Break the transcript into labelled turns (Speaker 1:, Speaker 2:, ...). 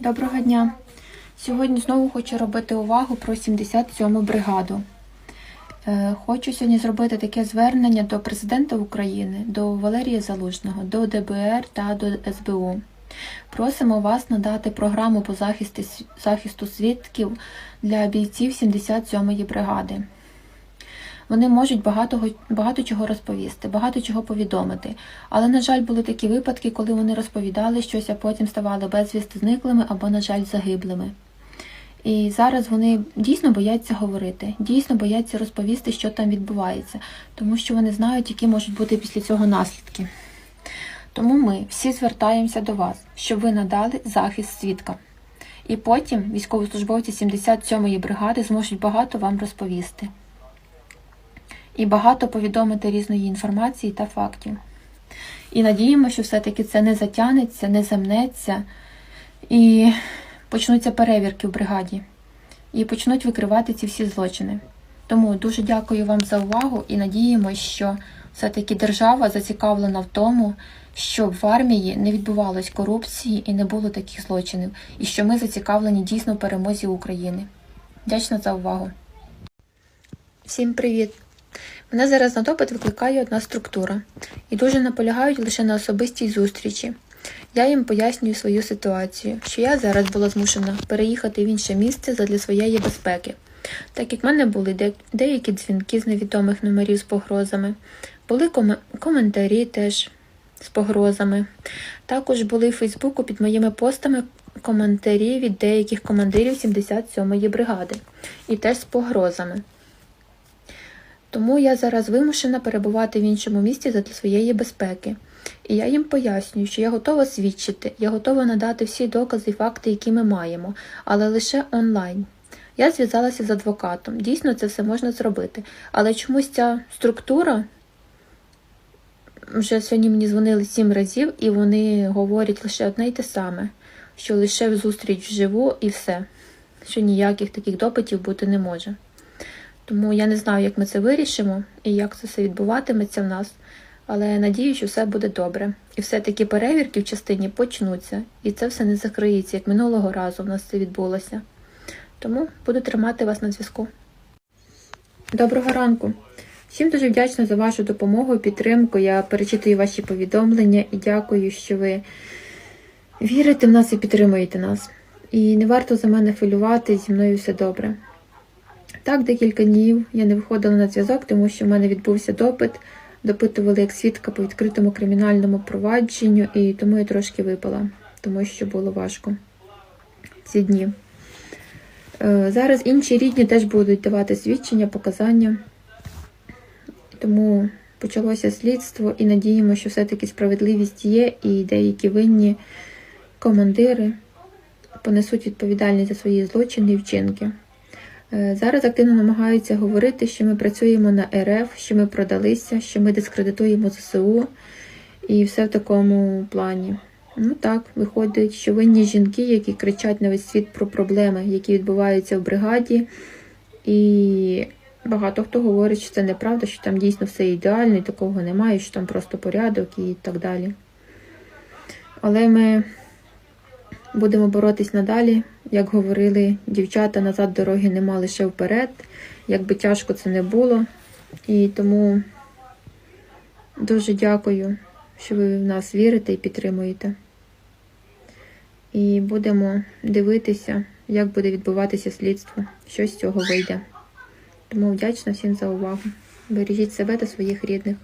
Speaker 1: Доброго дня! Сьогодні знову хочу робити увагу про 77-му бригаду. Е, Хочу сьогодні зробити таке звернення до президента України, до Валерія Залужного, до ДБР та до СБУ. Просимо вас надати програму по захисту свідків для бійців 77-ї бригади. Вони можуть багато, багато чого розповісти, багато чого повідомити. Але, на жаль, були такі випадки, коли вони розповідали щось, а потім ставали безвісти зниклими або, на жаль, загиблими. І зараз вони дійсно бояться говорити, дійсно бояться розповісти, що там відбувається, тому що вони знають, які можуть бути після цього наслідки. Тому ми всі звертаємося до вас, щоб ви надали захист свідка. І потім військовослужбовці 77-ї бригади зможуть багато вам розповісти і багато повідомити різної інформації та фактів. І надіємо, що все-таки це не затягнеться, не замнеться, і почнуться перевірки в бригаді, і почнуть викривати ці всі злочини. Тому дуже дякую вам за увагу і надіємося, що все-таки держава зацікавлена в тому, щоб в армії не відбувалось корупції і не було таких злочинів, і що ми зацікавлені дійсно в перемозі України. Вдячна за увагу. Всім привіт! Мене зараз на допит викликає одна структура і дуже наполягають лише на особистій зустрічі. Я їм пояснюю свою ситуацію, що я зараз була змушена переїхати в інше місце задля своєї безпеки, так як в мене були де- деякі дзвінки з невідомих номерів з погрозами, були коме- коментарі теж з погрозами. Також були в Фейсбуку під моїми постами коментарі від деяких командирів 77-ї бригади і теж з погрозами. Тому я зараз вимушена перебувати в іншому місті задля своєї безпеки. І я їм пояснюю, що я готова свідчити, я готова надати всі докази і факти, які ми маємо, але лише онлайн. Я зв'язалася з адвокатом. Дійсно, це все можна зробити. Але чомусь ця структура вже сьогодні мені дзвонили сім разів, і вони говорять лише одне й те саме, що лише зустріч вживу і все, що ніяких таких допитів бути не може. Тому я не знаю, як ми це вирішимо і як це все відбуватиметься в нас. Але надію, що все буде добре. І все-таки перевірки в частині почнуться, і це все не закриється, як минулого разу в нас це відбулося. Тому буду тримати вас на зв'язку. Доброго ранку! Всім дуже вдячна за вашу допомогу і підтримку. Я перечитую ваші повідомлення і дякую, що ви вірите в нас і підтримуєте нас. І не варто за мене хвилювати, зі мною все добре. Так, декілька днів я не виходила на зв'язок, тому що в мене відбувся допит. Допитували як свідка по відкритому кримінальному провадженню, і тому я трошки випала, тому що було важко ці дні. Е, Зараз інші рідні теж будуть давати свідчення, показання. Тому почалося слідство і надіємо, що все-таки справедливість є, і деякі винні командири понесуть відповідальність за свої злочини і вчинки. Е, Зараз активно намагаються говорити, що ми працюємо на РФ, що ми продалися, що ми дискредитуємо ЗСУ і все в такому плані. Ну так, виходить, що винні жінки, які кричать на весь світ про проблеми, які відбуваються в бригаді, і багато хто говорить, що це неправда, що там дійсно все ідеально, і такого немає, що там просто порядок і так далі. Але ми будемо боротись надалі. Як говорили дівчата, назад дороги нема лише вперед, як би тяжко це не було. І тому дуже дякую, що ви в нас вірите і підтримуєте. І будемо дивитися, як буде відбуватися слідство, що з цього вийде. Тому вдячна всім за увагу. Бережіть себе та своїх рідних.